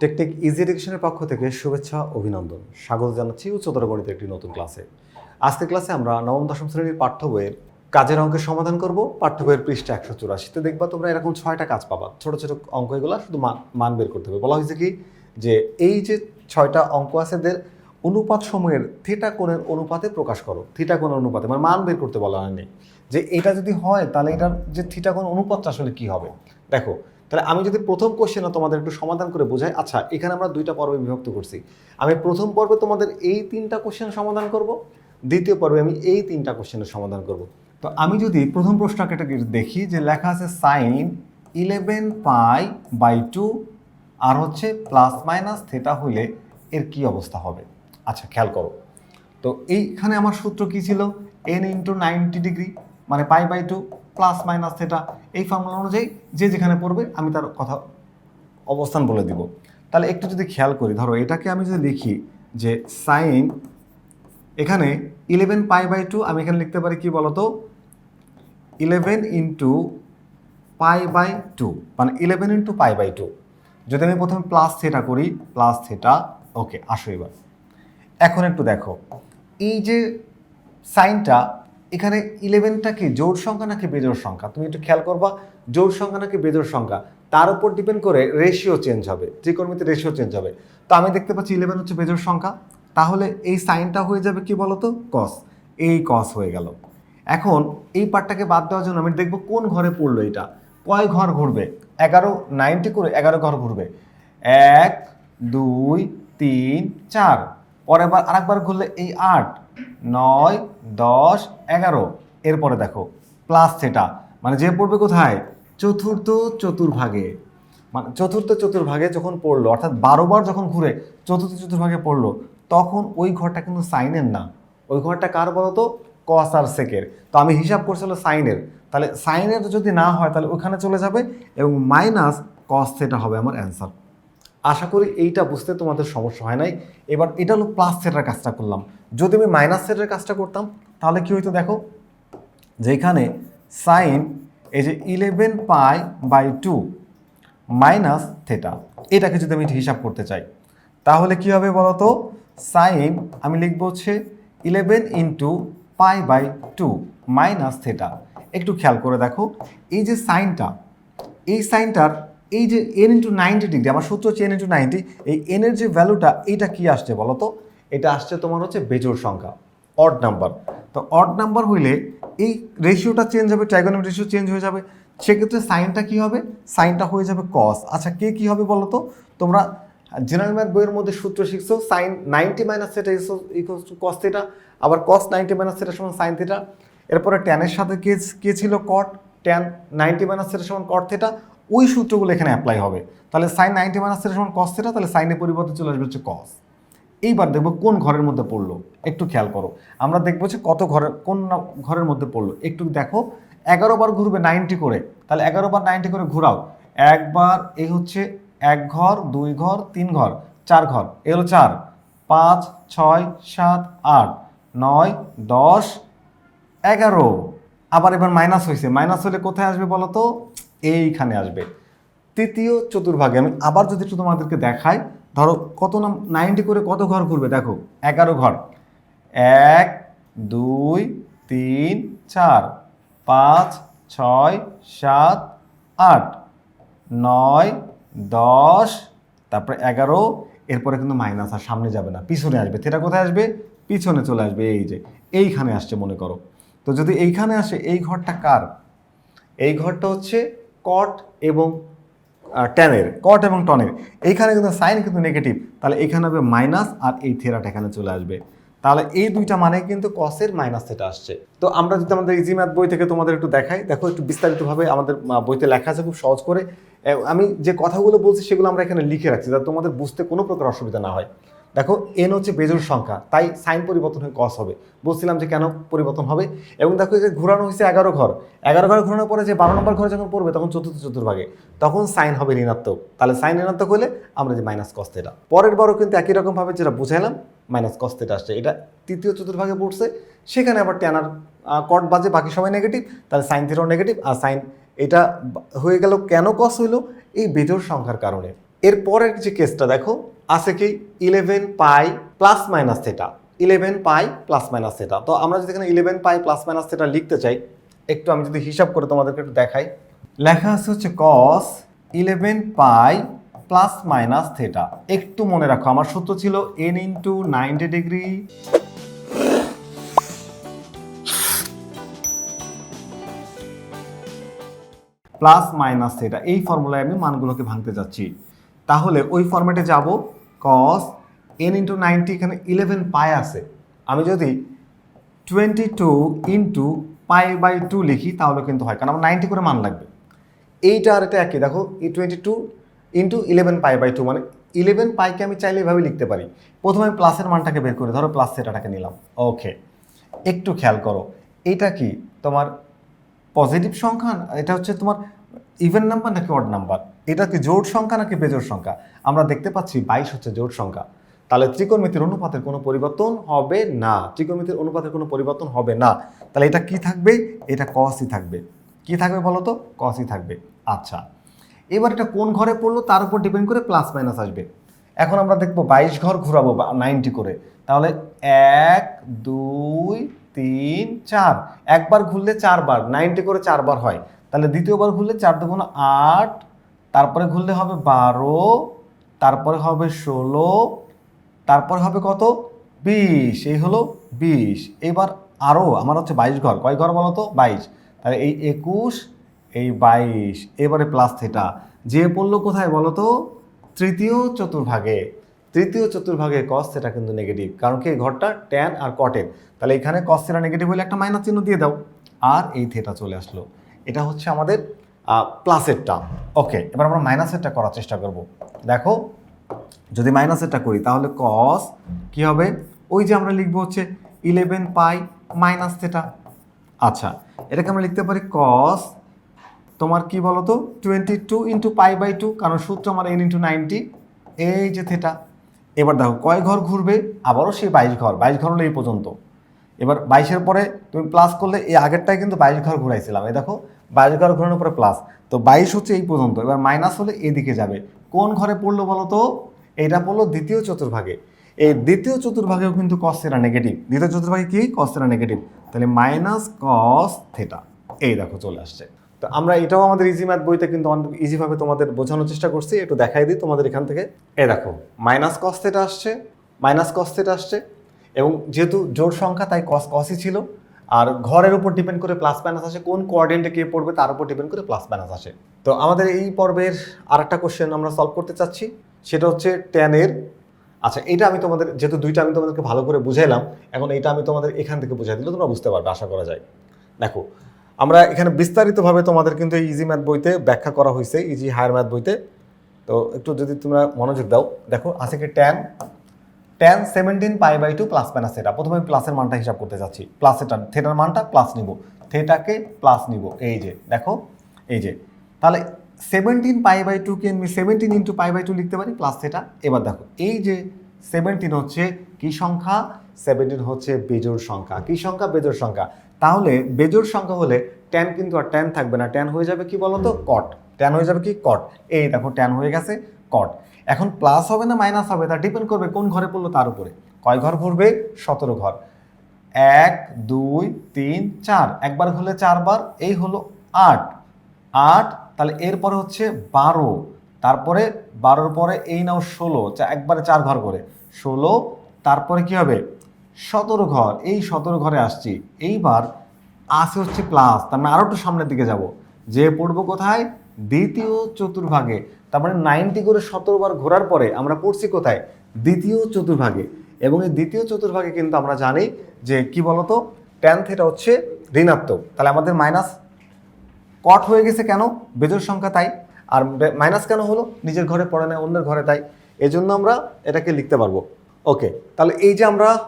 Technique easy এডুকেশনের পক্ষ থেকে শুভেচ্ছা, অভিনন্দন। স্বাগত জানাচ্ছি উচ্চতর গণিতের একটি নতুন ক্লাসে। আজকের ক্লাসে আমরা নবম, দশম শ্রেণির পাঠ্য বইয়ের কাজের অঙ্কের সমাধান করব। পাঠ্য বইয়ের পৃষ্ঠা একশো চুরাশিতে দেখবা তোমরা এরকম ছয়টা কাজ পাবা। ছোট ছোট অঙ্ক এগুলো শুধু মান বের করতে হবে। বলা হয়েছে কি যে এই যে ছয়টা অঙ্ক আছে এদের অনুপাত সময়ের থিটা কোণের অনুপাতে প্রকাশ করো। থিটা কোণের অনুপাতে মানে মান বের করতে বলা হয়নি। যে এটা যদি হয় তাহলে এটার যে থিটা কোণ অনুপাতটা আসলে কি হবে? দেখো তাহলে আমি যদি প্রথম কোশ্চেনে তোমাদের একটু সমাধান করে বোঝাই আচ্ছা এখানে আমরা দুইটা পর্বে বিভক্ত করছি। আমি প্রথম পর্বে তোমাদের এই তিনটা কোশ্চেন সমাধান করব, দ্বিতীয় পর্বে আমি এই তিনটা কোশ্চেনের সমাধান করব। তো আমি যদি প্রথম প্রশ্নটাকে দেখি যে লেখা আছে sine eleven pi by two আর হচ্ছে প্লাস মাইনাস থেটা হলে এর কি অবস্থা হবে? আচ্ছা খেয়াল করো। তো এইখানে আমার সূত্র কি ছিল? এন ইন্টু নাইনটি ডিগ্রি মানে pi by two plus minus theta, এই ফর্মুলা অনুযায়ী যে যেখানে পড়বে আমি তার কথা অবস্থান বলে দিব। তাহলে একটু যদি খেয়াল করি, ধরো এটাকে আমি যদি লিখি যে সাইন এখানে ইলেভেন পাই বাই টু আমি এখানে লিখতে পারি কি বলতো? Eleven into pi by two মানে eleven into pi by two যদি আমি প্রথমে প্লাস থেটা করি প্লাস থেটা ওকে আসো এবার। এখন একটু দেখো, এই যে সাইনটা এখানে ইলেভেনটা কি? জোড় সংখ্যা নাকি বেজোড় সংখ্যা? তুমি একটু খেয়াল করবা, জোড় সংখ্যা নাকি বেজোড় সংখ্যা? তার উপর ডিপেন্ড করে রেশিও চেঞ্জ হবে ত্রিকোণমিতি রেশিও চেঞ্জ হবে। তো আমি দেখতে পাচ্ছি ইলেভেন হচ্ছে বেজোড় সংখ্যা। তাহলে এই সাইনটা হয়ে যাবে কি বলতো? কস এই কস হয়ে গেল। এখন এই পার্টটাকে বাদ দেওয়ার জন্য আমি দেখব কোন ঘরে পড়ল এটা। কয় ঘর ঘুরবে? এগারো নাইনটি করে এগারো ঘর ঘুরবে। এক, দুই, তিন, চার। পরের বার আরেকবার ঘুরলে এই আট, নয় দশ, এগারো। এরপরে দেখো প্লাস সেটা মানে যে পড়বে কোথায়? চতুর্থ চতুর্ভাগে। মানে চতুর্থ চতুর্ভাগে যখন পড়ল, অর্থাৎ বারো বার যখন ঘুরে চতুর্থ চতুর্ভাগে পড়ল, তখন ওই ঘরটা কিন্তু সাইনের না। ওই ঘরটা কার বলতো? কস আর সেকের তো আমি হিসাব করছিল সাইনের তাহলে সাইনের যদি না হয়, তাহলে ওখানে চলে যাবে এবং মাইনাস কস সেটা হবে আমার অ্যান্সার আশা করি এইটা বুঝতে তোমাদের সমস্যা হয় নাই। এবার এটা হলো প্লাস সেটের কাজটা করলাম। যদি আমি মাইনাস সেটের কাজটা করতাম, তাহলে কি হইতো দেখো? যেখানে সাইন এই যে eleven pi by two minus theta এটাকে যদি আমি হিসাব করতে চাই, তাহলে কি হবে বলতো? সাইন আমি লিখব হচ্ছে eleven into pi by two minus theta একটু খেয়াল করে দেখো, এই যে সাইনটা এই সাইনটার এই যে এন ইন্টু নাইনটি ডিগ্রি আমার সূত্র হচ্ছে এন ইন্টু নাইনটি এই এনের যে ভ্যালুটা এইটা কি আসছে বলো তো? এটা আসছে তোমার হচ্ছে বেজোর সংখ্যা অড নাম্বার তো অড নাম্বার হইলে এই রেশিওটা চেঞ্জ হবে ট্রাইগোনমিক রেশিও চেঞ্জ হয়ে যাবে। সেক্ষেত্রে সাইনটা কি হবে? সাইনটা হয়ে যাবে কস আচ্ছা কে কি হবে বলো তো? তোমরা জেনারেল ম্যাথ বইয়ের মধ্যে সূত্র শিখছো sine ninety minus theta equals to cos theta আবার কস নাইনটি মাইনাস সেটা সমান সাইন থেটা এরপরে ট্যানের সাথে কে কে ছিল কট ট্যান নাইনটি মাইনাস সেটা সমান কট থেটা ওই সূত্রগুলো এখানে অ্যাপ্লাই হবে। তাহলে সাইন নাইনটি মাইনাস সেটা সমান কস থেটা তাহলে সাইনের পরিবর্তে চলে আসবে হচ্ছে কস এইবার দেখব কোন ঘরের মধ্যে পড়ল, একটু খেয়াল করো। আমরা দেখব যে কত ঘরের কোন ঘরের মধ্যে পড়ল। একটু দেখো, এগারো বার ঘুরবে নাইনটি করে। তাহলে এগারো বার নাইনটি করে ঘুরাও। একবার এই হচ্ছে এক ঘর, দুই ঘর, তিন ঘর, চার ঘর। এ হলো চার। পাঁচ, ছয়, সাত, আট, নয়, দশ, এগারো। আবার এবার মাইনাস হয়েছে মাইনাস হলে কোথায় আসবে বলো তো? এইখানে আসবে। তৃতীয়, চতুর্ভাগে, আমি আবার যদি একটু তোমাদেরকে দেখাই, ধরো কত নাম নাইনটি করে কত ঘর ঘুরবে? দেখো, এগারো ঘর। এক, দুই, তিন, চার, পাঁচ, ছয়, সাত, আট, নয়, দশ, তারপরে এগারো, এরপরে কিন্তু মাইনাস আর সামনে যাবে না, পিছনে আসবে। সেটা কোথায় আসবে? পিছনে চলে আসবে, এই যে, এইখানে আসছে মনে করো। তো যদি এইখানে আসে, এই ঘরটা কার? এই ঘরটা হচ্ছে কট এবং ট্যানের কট এবং টনের এইখানে কিন্তু সাইন কিন্তু নেগেটিভ তাহলে এখানে হবে মাইনাস আর এই থেরাটা এখানে চলে আসবে। তাহলে এই দুইটা মানে কিন্তু কসের মাইনাস থেটা আসছে। তো আমরা যদি আমাদের ইজি ম্যাথ বই থেকে তোমাদের একটু দেখাই, দেখো একটু বিস্তারিতভাবে আমাদের বইতে লেখা আছে খুব সহজ করে। আমি যে কথাগুলো বলছি সেগুলো আমরা এখানে লিখে রাখছি, যাতে তোমাদের বুঝতে কোনো প্রকার অসুবিধা না হয়। দেখো এন হচ্ছে বেজোর সংখ্যা, তাই সাইন পরিবর্তন হয়ে কস হবে। বলছিলাম যে কেন পরিবর্তন হবে? এবং দেখো যে ঘোরানো হয়েছে এগারো ঘর। এগারো ঘর ঘোরানোর পরে যে বারো নম্বর ঘরে যখন পড়বে, তখন চতুর্থ চতুর্ভাগে। তখন সাইন হবে ঋণাত্মক। তাহলে সাইন ঋণাত্মক হলে আমরা যে মাইনাস কস থেটা পরের বারও কিন্তু একই রকমভাবে যেটা বুঝাইলাম মাইনাস কস থেটা আসছে। এটা তৃতীয় চতুর্ভাগে পড়ছে। সেখানে আবার ট্যানার কট বাজে, বাকি সবাই নেগেটিভ তাহলে সাইন থিটাও নেগেটিভ আর সাইন এটা হয়ে গেল কেন কস হইল? এই বেজোর সংখ্যার কারণে। এর পরের যে কেসটা দেখো আছে কি? Eleven pi plus minus theta eleven pi plus minus theta তো আমরা যদি এখানে eleven pi plus minus theta লিখতে চাই, একটু আমি যদি হিসাব করে তোমাদেরকে একটু দেখাই। লেখা আছে হচ্ছে cos eleven pi plus minus theta একটু মনে রাখো, আমার সূত্র ছিল n into ninety degree plus minus theta এই ফর্মুলায় আমি মানগুলোকে ভাঙতে যাচ্ছি। তাহলে ওই ফর্মেটে যাব। কস এন ইন্টু নাইনটি এখানে ইলেভেন পাই আছে। আমি যদি twenty two into pi by two লিখি, তাহলে কিন্তু হয়। কারণ আমার নাইনটি করে মান লাগবে। এইটা আর এটা একই। দেখো, এই twenty two into eleven pi by two মানে ইলেভেন পাইকে আমি চাইলে এভাবে লিখতে পারি। প্রথমে আমি প্লাসের মানটাকে বের করি, ধরো প্লাস সেটাটাকে নিলাম। ওকে একটু খেয়াল করো, এটা কি তোমার পজিটিভ সংখ্যা? এটা হচ্ছে তোমার ইভেন নাম্বার নাকি অড নাম্বার এটা কি জোট সংখ্যা নাকি বেজোড় সংখ্যা? আমরা দেখতে পাচ্ছি বাইশ হচ্ছে জোট সংখ্যা। তাহলে ত্রিকোণমিতির অনুপাতের কোনো পরিবর্তন হবে না। ত্রিকোণমিতির অনুপাতের কোনো পরিবর্তন হবে না। তাহলে এটা কি থাকবে? এটা কসই থাকবে। কি থাকবে বলো তো? কসই থাকবে। আচ্ছা। এবার এটা কোন ঘরে পড়ল? তার উপর ডিপেন্ড করে প্লাস মাইনাস আসবে। এখন আমরা দেখব বাইশ ঘর ঘোরাবো বা নাইনটি করে। তাহলে এক, দুই, তিন, চার। একবার ঘুরলে চারবার। নাইনটি করে চারবার হয়। তাহলে দ্বিতীয়বার ঘুরলে চার দুগুণ আট তারপরে ঘুরলে হবে বারো, তারপরে হবে ষোলো, তারপরে হবে কত? বিশ, এই হলো বিশ। এবার আরও আমার হচ্ছে বাইশ ঘর। কয় ঘর বলো তো? বাইশ। তাহলে এই একুশ, এই বাইশ। এবারে প্লাস থেটা যে পড়ল কোথায় বলো তো? তৃতীয় চতুর্ভাগে। তৃতীয় চতুর্ভাগে কস সেটা কিন্তু নেগেটিভ কারণ কি? এই ঘরটা ট্যান আর কটের তাহলে এখানে কস সেটা নেগেটিভ হলে একটা মাইনাস চিহ্ন দিয়ে দাও। আর এই থেটা চলে আসলো। এটা হচ্ছে আমাদের প্লাসেরটা ওকে এবার আমরা মাইনাসেরটা করার চেষ্টা করব। দেখো, যদি মাইনাসেরটা করি, তাহলে কস কি হবে? ওই যে আমরা লিখব হচ্ছে ইলেভেন পাই মাইনাস থেটা আচ্ছা এটাকে আমরা লিখতে পারি কস তোমার কি বলো তো twenty two into pi by two কারণ সূত্র আমার এন ইন্টু নাইনটি এই যে থেটা এবার দেখো, কয় ঘর ঘুরবে? আবারও সেই বাইশ ঘর বাইশ ঘর হলো এই পর্যন্ত। এবার বাইশের পরে তুমি প্লাস করলে, এই আগেরটাই কিন্তু বাইশ ঘর ঘুরাইছিলাম। এই দেখো বাইশ ঘর ঘোরানোর পরে প্লাস তো বাইশ হচ্ছে এই পর্যন্ত। এবার মাইনাস হলে এদিকে যাবে। কোন ঘরে পড়ল বলো তো এইটা পড়ল দ্বিতীয় চতুর্ভাগে। এই দ্বিতীয় চতুর্ভাগেও কিন্তু কস থেটা নেগেটিভ দ্বিতীয় চতুর্ভাগে কি? কস থেটা নেগেটিভ তাহলে মাইনাস কস থেটা এই দেখো চলে আসছে। তো আমরা এটাও আমাদের ইজি ম্যাথ বইতে কিন্তু অনেক ইজিভাবে তোমাদের বোঝানোর চেষ্টা করছি। একটু দেখাই দিই তোমাদের এখান থেকে। এ দেখো মাইনাস কস থেটা আসছে মাইনাস কস থেটা আসছে। এবং যেহেতু জোড় সংখ্যা, তাই কস কসই ছিল। আর ঘরের উপর ডিপেন্ড করে প্লাস মাইনাস আসে, কোন কোয়ার্ডিনেটে কে পড়বে তার উপর ডিপেন্ড করে প্লাস মাইনাস আসে। তো আমাদের এই পর্বের আর একটা কোশ্চেন আমরা সলভ করতে চাচ্ছি, সেটা হচ্ছে টেনের আচ্ছা এটা আমি তোমাদের, যেহেতু দুইটা আমি তোমাদেরকে ভালো করে বুঝাইলাম, এখন এটা আমি তোমাদের এখান থেকে বুঝাই দিলে তোমরা বুঝতে পারবে, আশা করা যায়। দেখো, আমরা এখানে বিস্তারিতভাবে তোমাদের কিন্তু এই ইজি ম্যাথ বইতে ব্যাখ্যা করা হয়েছে ইজি হায়ার ম্যাথ বইতে। তো একটু যদি তোমরা মনোযোগ দাও, দেখো, আছে কি tan tan seventeen, pi by two plus minus theta প্রথমে প্লাসের মানটা হিসাব করতে যাচ্ছি। প্লাস এটা থেটার মানটা প্লাস নিব। থেটাকে প্লাস নিব। এই যে, দেখো, এই যে। তাহলে সেভেন্টিন পাই বাই টুকে আমি seventeen into pi by two লিখতে পারি প্লাস থেটা এবার দেখো, এই যে সেভেন্টিন হচ্ছে কি সংখ্যা? সেভেন্টিন হচ্ছে বেজোড় সংখ্যা। কি সংখ্যা? বেজোড় সংখ্যা। তাহলে বেজোড় সংখ্যা হলে ট্যান কিন্তু আর ট্যান থাকবে না। ট্যান হয়ে যাবে কি বলতো? কট ট্যান হয়ে যাবে কি? কট এই দেখো ট্যান হয়ে গেছে কট এখন প্লাস হবে না মাইনাস হবে, তা ডিপেন্ড করবে কোন ঘরে পড়ল তার উপরে। কয় ঘর ঘুরবে সতেরো ঘর। এক, দুই, তিন, চার। একবার হলে চারবার, এই হলো আট। আট, তাহলে এরপরে হচ্ছে বারো। তারপরে বারোর পরে এই নাও ষোলো। একবারে চার ঘর করে। ষোলো, তারপরে কি হবে? সতেরো ঘর। এই সতেরো ঘরে আসছি। এইবার আসে হচ্ছে প্লাস তার মানে আরও একটু সামনের দিকে যাব। যে পড়ব কোথায়? দ্বিতীয় চতুর্ভাগে, তার মানে নাইনটি করে সতেরো বার ঘোরার পরে আমরা পড়ছি কোথায়? দ্বিতীয় চতুর্ভাগে। এবং এই দ্বিতীয় চতুর্ভাগে কিন্তু আমরা জানি যে কি বলতো? ট্যান থেটা হচ্ছে ঋণাত্মক। তাহলে আমাদের মাইনাস কট হয়ে গেছে কেন? বেজোর সংখ্যা তাই। আর মাইনাস কেন হলো? নিজের ঘরে পড়ে না, অন্যের ঘরে তাই। এজন্য আমরা এটাকে লিখতে পারব। ওকে তাহলে এই যে আমরা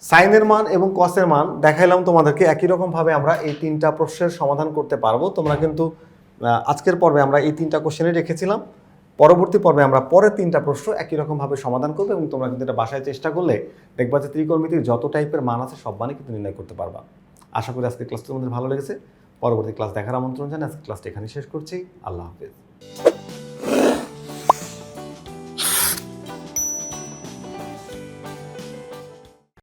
সাইনের মান এবং কসের মান দেখাইলাম তোমাদেরকে, একই রকমভাবে আমরা এই তিনটা প্রশ্নের সমাধান করতে পারব। তোমরা কিন্তু আজকের পর্বে আমরা এই তিনটা কোশ্চেনে রেখেছিলাম। পরবর্তী পর্বে আমরা পরের তিনটা প্রশ্ন একই রকমভাবে সমাধান করব এবং তোমরা কিন্তু এটা বাসায় চেষ্টা করলে দেখবা যে ত্রিকোণমিতির যত টাইপের মান আছে সব মানে কিন্তু নির্ণয় করতে পারবা। আশা করি আজকের ক্লাস তোমাদের ভালো লেগেছে। পরবর্তী ক্লাস দেখার আমন্ত্রণ জানাই। আজকের ক্লাসটা এখানে শেষ করছি। আল্লাহ হাফেজ।